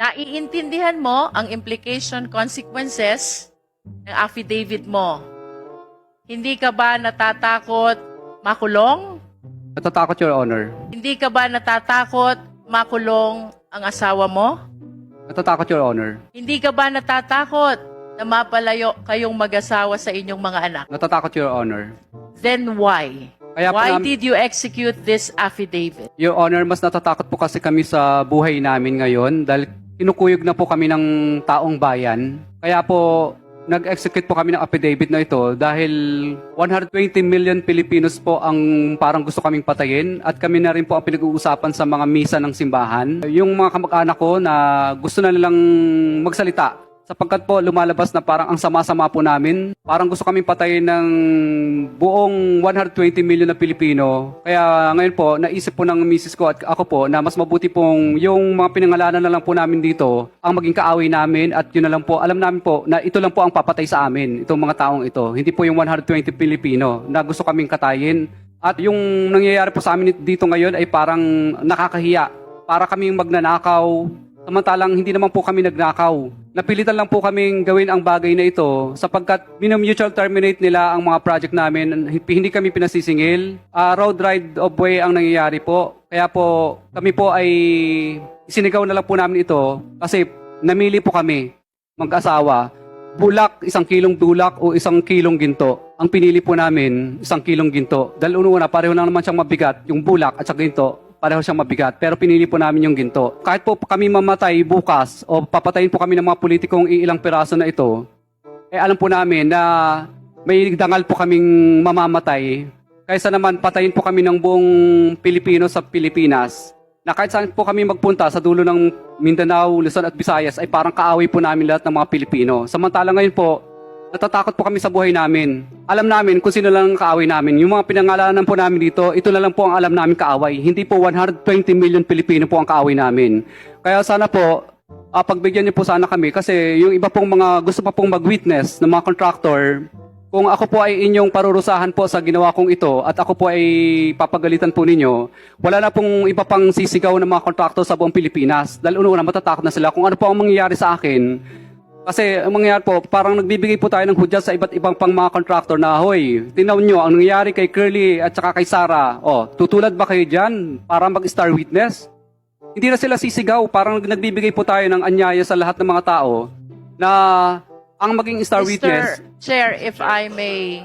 Naiintindihan mo ang implication consequences ng affidavit mo. Hindi ka ba natatakot makulong? Natatakot, Your Honor. Hindi ka ba natatakot makulong ang asawa mo? Natatakot, Your Honor. Hindi ka ba natatakot na mapalayo kayong mag-asawa sa inyong mga anak? Natatakot, Your Honor. Then why? Kaya Why nam- did you execute this affidavit? Your Honor, mas natatakot po kasi kami sa buhay namin ngayon dahil kinukuyog na po kami ng taong bayan. Kaya po, nag-execute po kami ng affidavit na ito dahil 120 million Pilipinos po ang parang gusto kaming patayin at kami na rin po ang pinag-uusapan sa mga misa ng simbahan. Yung mga kamag-anak ko na gusto na nilang magsalita sapagkat po lumalabas na parang ang sama-sama po namin. Parang gusto kaming patayin ng buong 120 million na Pilipino. Kaya ngayon po, naisip po ng misis ko at ako po na mas mabuti pong yung mga pinangalanan na lang po namin dito ang maging kaaway namin at yun na lang po, alam namin po na ito lang po ang papatay sa amin, itong mga taong ito. Hindi po yung 120 Pilipino na gusto kaming katayin. At yung nangyayari po sa amin dito ngayon ay parang nakakahiya. Para kaming magnanakaw, Samantalang hindi naman po kami nagnakaw. Napilitan lang po kaming gawin ang bagay na ito sapagkat mutual terminate nila ang mga project namin. Hindi kami pinasisingil. Ah, road ride of way ang nangyayari po. Kaya po kami po ay isinigaw na lang po namin ito kasi namili po kami mag-asawa. Bulak, isang kilong bulak o isang kilong ginto. Ang pinili po namin, isang kilong ginto. Dahil una pareho lang naman siyang mabigat, yung bulak at saka ginto pareho siyang mabigat, pero pinili po namin yung ginto. Kahit po kami mamatay bukas o papatayin po kami ng mga politikong iilang piraso na ito, eh alam po namin na may dangal po kaming mamamatay kaysa naman patayin po kami ng buong Pilipino sa Pilipinas na kahit saan po kami magpunta sa dulo ng Mindanao, Luzon at Visayas ay parang kaaway po namin lahat ng mga Pilipino. Samantala ngayon po, natatakot po kami sa buhay namin. Alam namin kung sino lang ang kaaway namin. Yung mga pinangalanan po namin dito, ito na lang po ang alam namin kaaway. Hindi po 120 million Pilipino po ang kaaway namin. Kaya sana po, ah, pagbigyan niyo po sana kami kasi yung iba pong mga gusto pa pong mag-witness ng mga contractor, kung ako po ay inyong parurusahan po sa ginawa kong ito at ako po ay papagalitan po ninyo, wala na pong iba pang sisigaw ng mga contractor sa buong Pilipinas. Dahil una matatakot na sila kung ano po ang mangyayari sa akin kasi ang mangyayari po, parang nagbibigay po tayo ng hudya sa iba't ibang pang mga contractor na, hoy, tinaw nyo, ang nangyayari kay Curly at saka kay Sarah, oh, tutulad ba kayo dyan para mag-star witness? Hindi na sila sisigaw, parang nagbibigay po tayo ng anyaya sa lahat ng mga tao na ang maging star witness, Mr. Chair, if I may